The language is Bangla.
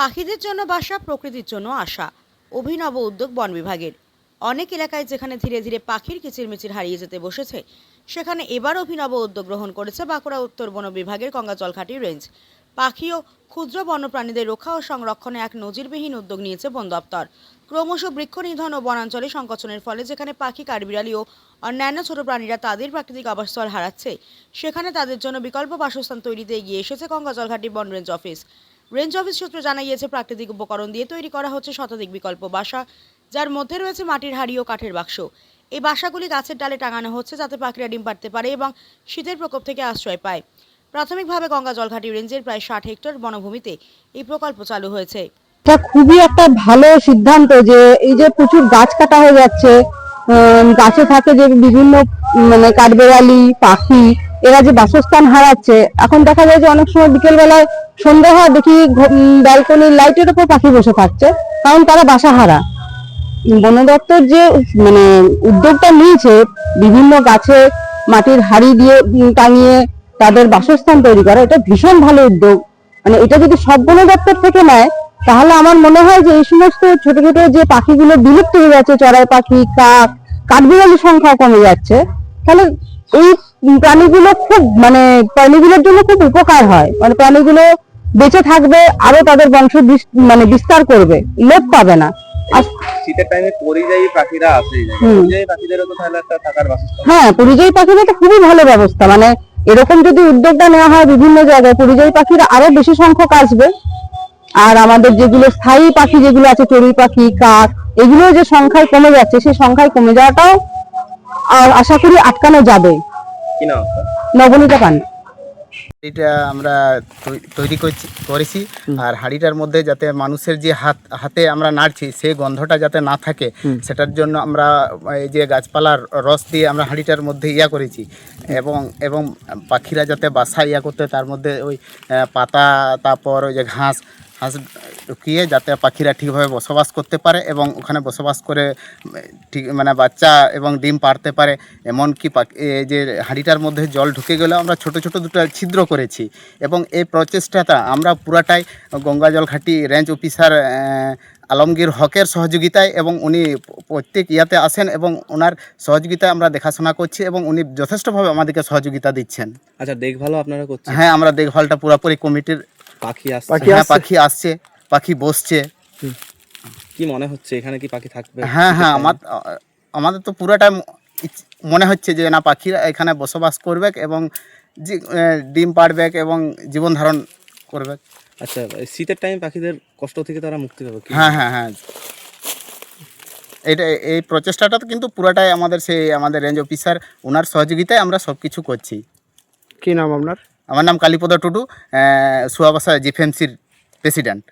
পাখিদের জন্য বাসা, প্রকৃতির জন্য আশা। অভিনব উদ্যোগ বন বিভাগের। অনেক এলাকায় যেখানে ধীরে ধীরে পাখির কিচিরমিচির হারিয়ে যেতে বসেছে, সেখানে এবার অভিনব উদ্যোগ গ্রহণ করেছে বাঁকুড়া উত্তর বন বিভাগের গঙ্গাজলঘাটি রেঞ্জ। পাখি ও ক্ষুদ্র বন্যপ্রাণীদের রক্ষা ও সংরক্ষণে এক নজিরবিহীন উদ্যোগ নিয়েছে বন দপ্তর। ক্রমশ বৃক্ষ নিধন ও বনাঞ্চলে সংকোচনের ফলে যেখানে পাখি, কাঠবিড়ালি ও অন্যান্য ছোট প্রাণীরা তাদের প্রাকৃতিক আবাসস্থল হারাচ্ছে, সেখানে তাদের জন্য বিকল্প বাসস্থান তৈরিতে এগিয়ে এসেছে গঙ্গাজলঘাটি বন রেঞ্জ অফিস। রেঞ্জ অফিস সূত্র জানা গিয়েছে প্রাকৃতিক উপকরণ দিয়ে তৈরি করা হচ্ছে শতাধিক বিকল্প বাসা, যার মধ্যে রয়েছে মাটির হাড়ি ও কাঠের বাক্স। এই বাসাগুলি গাছের ডালে টাঙানো হচ্ছে যাতে পাখিরা ডিম পাড়তে পারে এবং শীতের প্রকোপ থেকে আশ্রয় পায়। প্রাথমিকভাবে গঙ্গা জলঘাটি রেঞ্জের প্রায় ষাট হেক্টর বনভূমিতে এই প্রকল্প চালু হয়েছে। এটা খুবই একটা ভালো সিদ্ধান্ত যে এই যে প্রচুর গাছ কাটা হয়ে যাচ্ছে গাছে থাকে যে বিভিন্ন মানে কাঠবেড়ালি, পাখি এরা যে বাসস্থান হারাচ্ছে, এখন দেখা যায় যে অনেক সময় বিকেল বেলায় সন্ধ্যা হয় দেখি ব্যালকনির লাইটের উপর পাখি বসে থাকছে, কারণ তারা বাসা হারা। বন দপ্তর যে মানে উদ্যোগটা নিয়েছে, বিভিন্ন গাছে মাটির হাড়ি দিয়ে টাঙিয়ে তাদের বাসস্থান তৈরি করা, এটা ভীষণ ভালো উদ্যোগ। মানে এটা যদি সব বন দপ্তর থেকে নেয়, তাহলে আমার মনে হয় যে এই সমস্ত ছোট ছোট যে পাখিগুলো বিলুপ্ত হয়ে যাচ্ছে, চড়াই পাখি, কাক, কাঠবিড়ালির সংখ্যা কমে যাচ্ছে, তাহলে এই প্রাণীগুলো খুব মানে প্রাণীগুলোর জন্য খুব উপকার হয়। মানে প্রাণীগুলো বেঁচে থাকবে আরও তাদের বংশ মানে বিস্তার করবে লোপ পাবে না। শীতের টাইমে পরিযায়ী পাখিরা আসে এই জায়গায়। হুম। পরিযায়ী পাখিদেরও তো তাহলে একটা থাকার বাসস্থান হ্যাঁ পরিযায়ী পাখিদের তো খুবই ভালো ব্যবস্থা। মানে এরকম যদি উদ্যোগটা নেওয়া হয় বিভিন্ন জায়গায় পরিযায়ী পাখিরা আরও বেশি সংখ্যক আসবে। আর আমাদের যেগুলো স্থায়ী পাখি যেগুলো আছে চড়ুই পাখি কাক এগুলো যে সংখ্যায় কমে যাচ্ছে সেই সংখ্যায় কমে যাওয়াটাও আশা করি আটকানো যাবে? নবনীতা পান। এটা আমরা তৈরি করছি করেছি। আর হাঁড়িটার মধ্যে যাতে মানুষের যে হাত হাতে আমরা নাড়ছি সেই গন্ধটা যাতে না থাকে সেটার জন্য আমরা এই যে গাছপালার রস দিয়ে আমরা হাঁড়িটার মধ্যে ইয়া করেছি। এবং এবং পাখিরা যাতে বাসা ইয়া করতে তার মধ্যে ওই পাতা তারপর ওই যে ঘাস ঘাস ঢুকিয়ে যাতে পাখিরা ঠিকভাবে বসবাস করতে পারে এবং ওখানে বসবাস করে ঠিক মানে বাচ্চা এবং ডিম পারতে পারে। এমনকি পাখি এই যে হাঁড়িটার মধ্যে জল ঢুকে গেলেও আমরা ছোট ছোট দুটো ছিদ্র করেছি। এবং এই প্রচেষ্টাটা আমরা পুরাটাই গঙ্গা জলঘাটি রেঞ্জ অফিসার আলমগীর হকের সহযোগিতায় এবং উনি প্রত্যেক ইয়াতে আসেন এবং ওনার সহযোগিতায় আমরা দেখাশোনা করছি এবং উনি যথেষ্টভাবে আমাদেরকে সহযোগিতা দিচ্ছেন। আচ্ছা দেখভালও আপনারা করছেন? হ্যাঁ আমরা দেখভালটা পুরোপুরি কমিটির পাখি আসছে। হ্যাঁ পাখি আসছে। পাখি বসছে। কি মনে হচ্ছে? এখানে কি পাখি থাকবে? হ্যাঁ হ্যাঁ আমার আমাদের তো পুরোটা মনে হচ্ছে যে না পাখিরা এখানে বসবাস করবে এবং যে ডিম পাড়বে এবং জীবন ধারণ করবে আচ্ছা এই শীতের টাইম পাখিদের কষ্ট থেকে তারা মুক্তি পাবে কি? হ্যাঁ হ্যাঁ হ্যাঁ? এটা এই প্রচেষ্টাটা তো কিন্তু পুরোটাই আমাদের সেই আমাদের রেঞ্জ অফিসার ওনার সহযোগিতায় আমরা সব কিছু করছি। কী নাম আপনার? আমার নাম কালীপদ টুডু সুয়াবাসা জিফএমসির প্রেসিডেন্ট